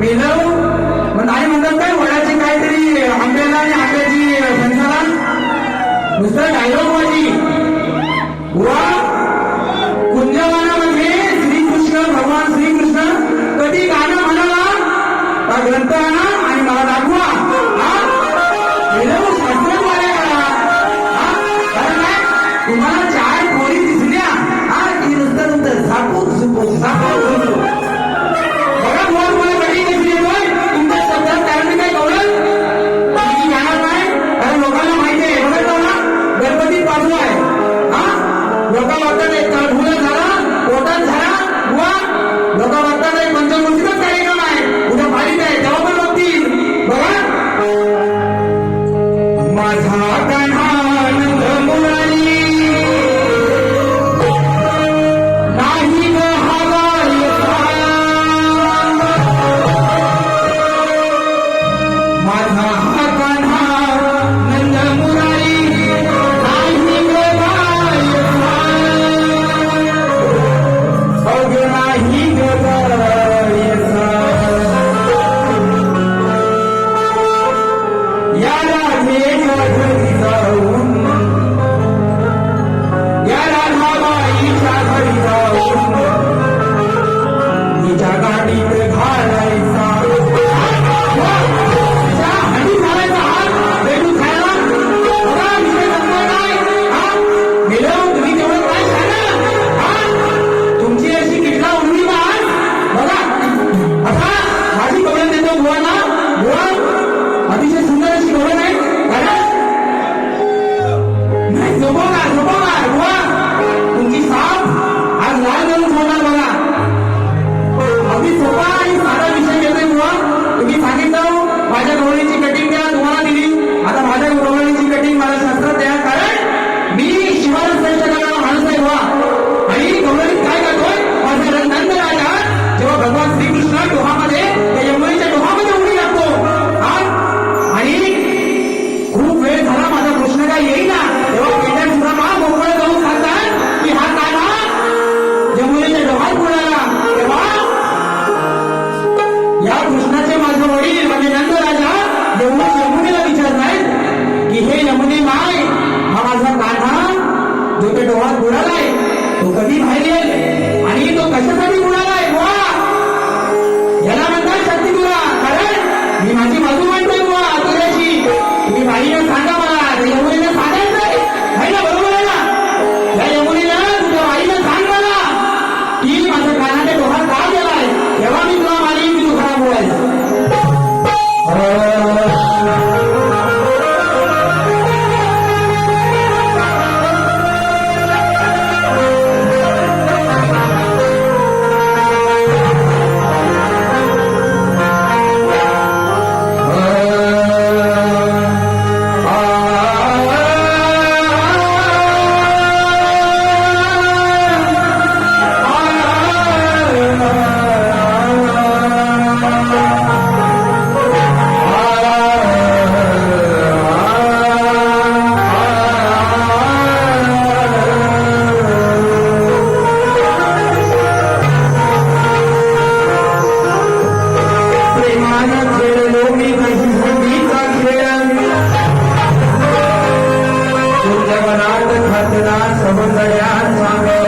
Mellor मग नाही म्हणतात काय वडाची काहीतरी आंब्याला आणि आंब्याची संसारा नुसतं डायलॉग माझी कुंजवानामध्ये श्रीकृष्ण भगवान श्रीकृष्ण कधी गाणं म्हणाला का ग्रंथ आणा आणि मला दाखवा. हा मेलव साठवण मारे मला हा कारण काय? तुम्हाला चार खोरी दिसल्या. हा की नुसतं नुसतं झाकून झुकून झाकून. my heart and heart. Jagannatha பத்ரநாத் சமுதயான் Swami